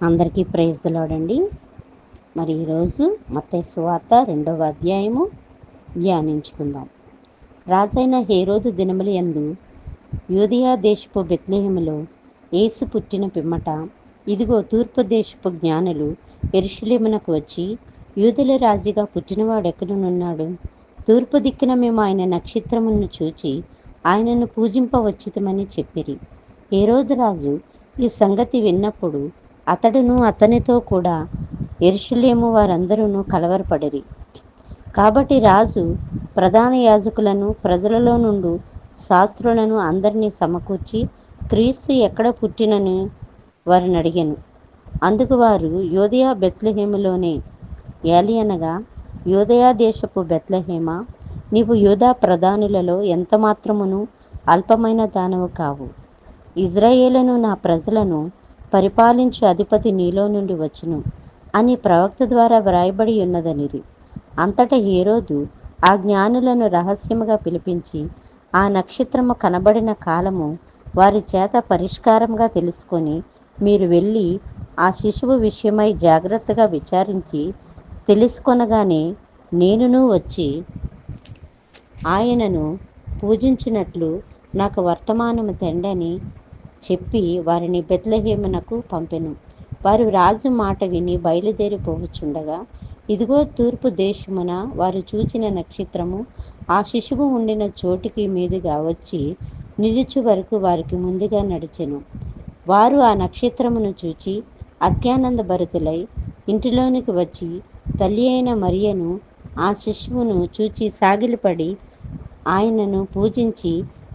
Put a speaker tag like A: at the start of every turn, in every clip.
A: అందరికీ ప్రైజ్ దలాడండి మరి ఈరోజు మత్తే సువార్త రెండవ అధ్యాయము ధ్యానించుకుందాం. రాజైన హేరోదు దినముల యందు యూదియా దేశపు బెత్లేహములో యేసు పుట్టిన పిమ్మట ఇదిగో తూర్పు దేశపు జ్ఞానులు ఎరుషులేమునకు వచ్చి యూదుల రాజుగా పుట్టినవాడెక్కడనున్నాడు తూర్పు దిక్కున మేము ఆయన నక్షత్రమును చూచి ఆయనను పూజింపవచ్చితమని చెప్పిరి. హేరోదు రాజు ఈ సంగతి విన్నప్పుడు అతడును అతనితో కూడా ఎరుషులేము వారందరూ కలవరపడిరి. కాబట్టి రాజు ప్రధాన యాజకులను ప్రజలలో నుండి శాస్త్రులను అందరినీ సమకూర్చి క్రీస్తు ఎక్కడ పుట్టినని వారిని అడిగాను. అందుకు వారు యోధయా బెత్లహేములోనే ఏలియనగా యోధయా దేశపు బెత్లహేమ నీవు యోధా ప్రధానులలో ఎంత మాత్రమును అల్పమైన దానవు కావు. ఇజ్రాయేలను నా ప్రజలను పరిపాలించు అధిపతి నీలో నుండి వచ్చును అని ప్రవక్త ద్వారా వ్రాయబడి ఉన్నదనిరి అంతటా హేరోదు ఆ జ్ఞానులను రహస్యముగా పిలిపించి ఆ నక్షత్రము కనబడిన కాలము వారి చేత పరిష్కారంగా తెలుసుకొని మీరు వెళ్ళి ఆ శిశువు విషయమై జాగ్రత్తగా విచారించి తెలుసుకొనగానే నేనును వచ్చి ఆయనను పూజించినట్లు నాకు వర్తమానము తెండని చెప్పి వారిని బెత్లహేమునకు పంపెను. వారు రాజు మాట విని బయలుదేరిపోవచ్చుండగా ఇదిగో తూర్పు దేశమున వారు చూచిన నక్షత్రము ఆ శిశువు ఉండిన చోటికి మీదుగా వచ్చి నిలుచు వరకు వారికి ముందుగా నడిచెను. వారు ఆ నక్షత్రమును చూచి అత్యానంద భరితులై ఇంటిలోనికి వచ్చి తల్లి అయిన మరియను ఆ శిశువును చూచి సాగిలిపడి ఆయనను పూజించి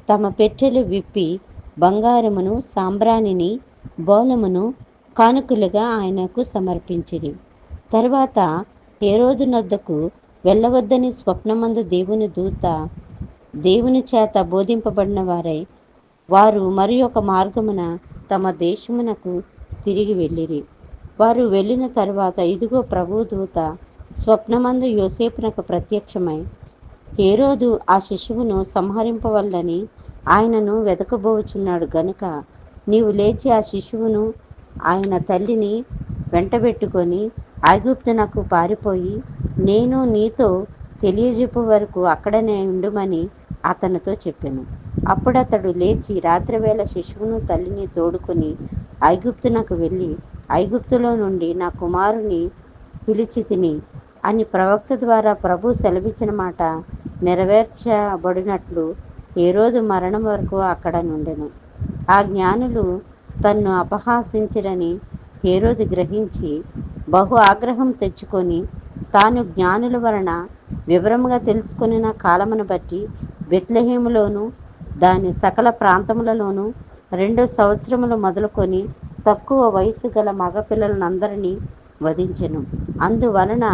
A: తమ పెట్టెలు విప్పి బంగారమును సాంబ్రాణిని బోలమును కానుకలుగా ఆయనకు సమర్పించిరి. తర్వాత హేరోదు నద్దకు వెళ్ళవద్దని స్వప్నమందు దేవుని దూత దేవుని చేత బోధింపబడిన వారై వారు మరి ఒక మార్గమున తమ దేశమునకు తిరిగి వెళ్ళిరి. వారు వెళ్ళిన తర్వాత ఇదిగో ప్రభు దూత స్వప్నమందు యోసేపునకు ప్రత్యక్షమై హేరోదు ఆ శిశువును సంహరింపవల్లని ఆయనను వెతకబోచున్నాడు గనుక నీవు లేచి ఆ శిశువును ఆయన తల్లిని వెంటబెట్టుకొని ఐగుప్తునకు పారిపోయి నేను నీతో తెలియజెప్పు వరకు అక్కడనే ఉండుమని అతనితో చెప్పాను. అప్పుడతడు లేచి రాత్రివేళ శిశువును తల్లిని తోడుకొని ఐగుప్తునకు వెళ్ళి ఐగుప్తులో నుండి నా కుమారుని పిలిచి తిని అని ప్రవక్త ద్వారా ప్రభు సెలవిచ్చిన మాట నెరవేర్చబడినట్లు ఏరోజు మరణం వరకు అక్కడ నుండెను. ఆ జ్ఞానులు తన్ను అపహాసించిరని హేరోదు గ్రహించి బహు ఆగ్రహం తెచ్చుకొని తాను జ్ఞానుల వలన వివరముగా తెలుసుకున్న కాలమును బట్టి బెత్లహేములోను దాని సకల ప్రాంతములలోనూ రెండు సంవత్సరములు మొదలుకొని తక్కువ వయసు గల మగపిల్లలందరినీ వధించెను. అందువలన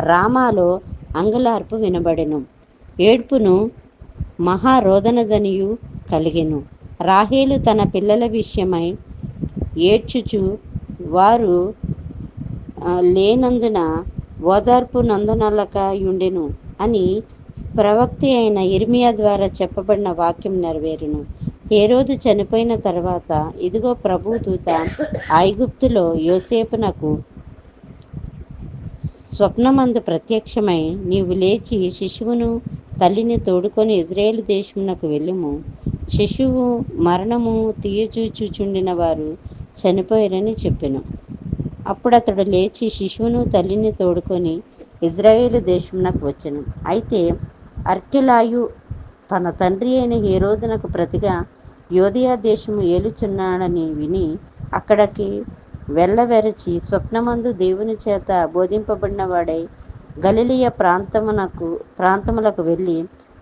A: రామాలో అంగలార్పు వినబడెను. ఏడ్పును మహారోదనదనియు కలిగెను. రాహేలు తన పిల్లల విషయమై ఏడ్చుచు వారు లేనందున ఓదార్పు నందునలక ఉండెను అని ప్రవక్తి అయిన ఇర్మియా ద్వారా చెప్పబడిన వాక్యం నెరవేరును. ఏ రోజు చనిపోయిన తర్వాత ఇదిగో ప్రభు దూత ఐగుప్తులో యోసేపునకు స్వప్నమందు ప్రత్యక్షమై నీవు లేచి శిశువును తల్లిని తోడుకొని ఇజ్రాయేల్ దేశమునకు వెళ్ళుము. శిశువు మరణము తీయచూచుచుండిన వారు చనిపోయారని చెప్పెను. అప్పుడు అతడు లేచి శిశువును తల్లిని తోడుకొని ఇజ్రాయేల్ దేశమునకు వచ్చెను. అయితే అర్కెలాయు తన తండ్రి అయిన హేరోదునకు ప్రతిగా యోధియా దేశము ఏలుచున్నాడని విని అక్కడికి వెళ్ళవెరచి స్వప్నమందు దేవుని చేత బోధింపబడిన వాడై గలిలియ ప్రాంతమునకు ప్రాంతములకు వెళ్ళి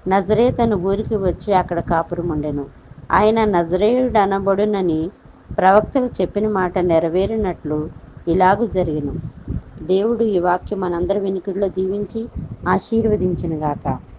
A: నజరేతను ఊరికి వచ్చి అక్కడ కాపురం ఉండెను. ఆయన నజరేయుడు అనబడునని ప్రవక్తలు చెప్పిన మాట నెరవేరినట్లు ఇలాగు జరిగిను. దేవుడు ఈ వాక్యం మనందరి వెనుకల్లో దీవించి ఆశీర్వదించినగాక.